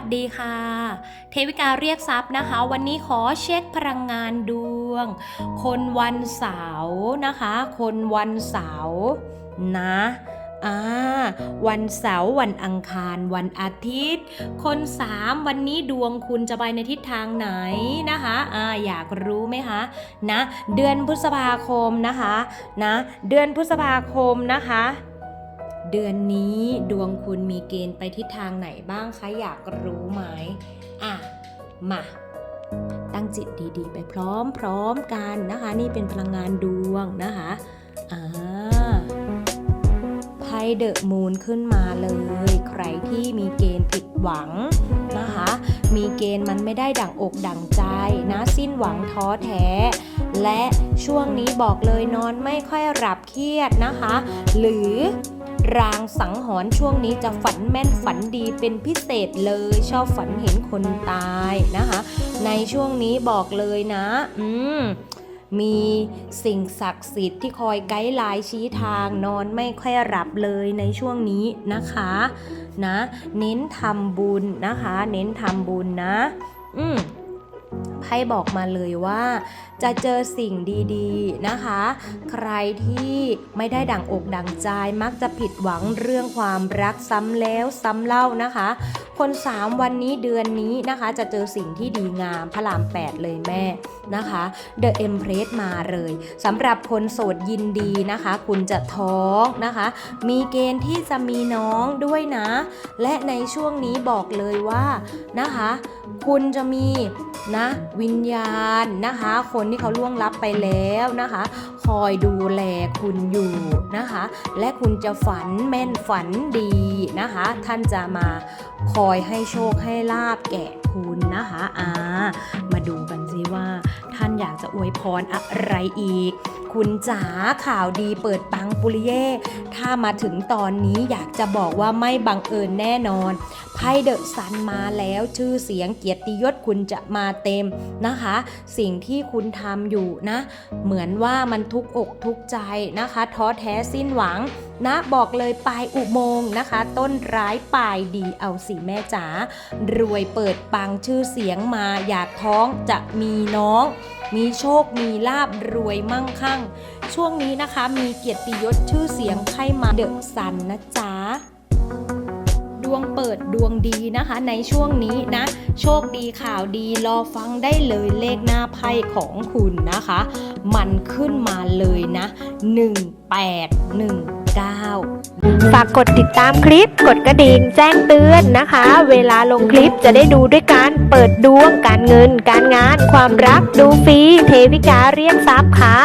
วัสดีค่ะ เทวิกาเรียกทรัพย์นะคะ วันนี้ขอเช็คพลังงานดวง คนวันเสาร์นะคะ คนวันเสาร์นะอ่าวันเสาร์วันอังคาร วันอาทิตย์ คนสามวันนี้ดวงคุณจะไปในทิศทางไหนนะคะอ่าอยากรู้ไหมคะนะ เดือนพฤษภาคมนะคะนะ เดือนพฤษภาคมนะคะ เดือนนี้ดวงคุณมีเกณฑ์ไปทิศทางไหนบ้างคะอยากรู้ไหมอะมาตั้งจิตดีๆ ไปพร้อมๆกันนะคะ นี่เป็นพลังงานดวงนะคะอ่าไพ่เดอะมูนขึ้นมาเลย ใครที่มีเกณฑ์ผิดหวังนะคะ มีเกณฑ์มันไม่ได้ดั่งอกดั่งใจนะสิ้นหวังท้อแท้ และช่วงนี้บอกเลยนอนไม่ค่อยหลับเครียดนะคะ หรือ รางสังหรณ์ช่วงนี้จะฝันแม่นฝันดีเป็นพิเศษเลย ชอบฝันเห็นคนตายนะคะ ในช่วงนี้บอกเลยนะ อืมมีสิ่งศักดิ์สิทธิ์ที่คอยไกด์ไลน์ชี้ทางนอนไม่ค่อยหลับเลยในช่วงนี้นะคะนะ เน้นทำบุญนะคะ เน้นทำบุญนะ อืม ไพ่บอกมาเลยว่าจะเจอสิ่งดีๆนะคะ ใครที่ไม่ได้ดั่งอกดั่งใจมักจะผิดหวังเรื่องความรักซ้ำแล้วซ้ำเล่านะคะ คน 3 วันนี้เดือนนี้นะคะ จะเจอสิ่งที่ดีงามพระราม 8 เลยแม่นะคะ The Empress มาเลยสำหรับคนโสดยินดีนะคะ คุณจะท้องนะคะ มีเกณฑ์ที่จะมีน้องด้วยนะ และในช่วงนี้บอกเลยว่านะคะ คุณจะมีนะวิญญาณนะคะ คนที่เขาล่วงลับไปแล้วนะคะ คอยดูแลคุณอยู่นะคะ และคุณจะฝันแม่นฝันดีนะคะ ท่านจะมาคอยให้โชคให้ลาบแก่คุณนะคะอ่ามาดูกันสิว่าท่านอยากจะอวยพรอะไรอีก คุณจ๋าข่าวดีเปิดปังปุริเย่ถ้ามาถึงตอนนี้อยากจะบอกว่าไม่บังเอิญแน่นอน ไพ่เดอะซันมาแล้วชื่อเสียงเกียรติยศคุณจะมาเต็มนะคะ สิ่งที่คุณทำอยู่นะ เหมือนว่ามันทุกอกทุกใจนะคะท้อแท้สิ้นหวังนะบอกเลยปลายอุโมงค์นะคะ ต้นร้ายปลายดีเอาสิแม่จ๋ารวยเปิดปังชื่อเสียงมา อยากท้องจะมีน้อง มีโชคมีลาบรวยมั่งคั่ง ช่วงนี้นะคะมีเกียรติยศชื่อเสียงไพ่มาเดอะซันนะจ๊ะ ดวงเปิดดวงดีนะคะ ในช่วงนี้นะ โชคดีข่าวดีรอฟังได้เลยเลขหน้าไพ่ของคุณนะคะ มันขึ้นมาเลยนะ 1819ฝากกดติดตามคลิป กดกระดิ่งแจ้งเตือนนะคะ เวลาลงคลิปจะได้ดูด้วยกันเปิดดวงการเงิน การงาน ความรักดูฟรีเทวิกาเรียกทรัพย์ค่ะ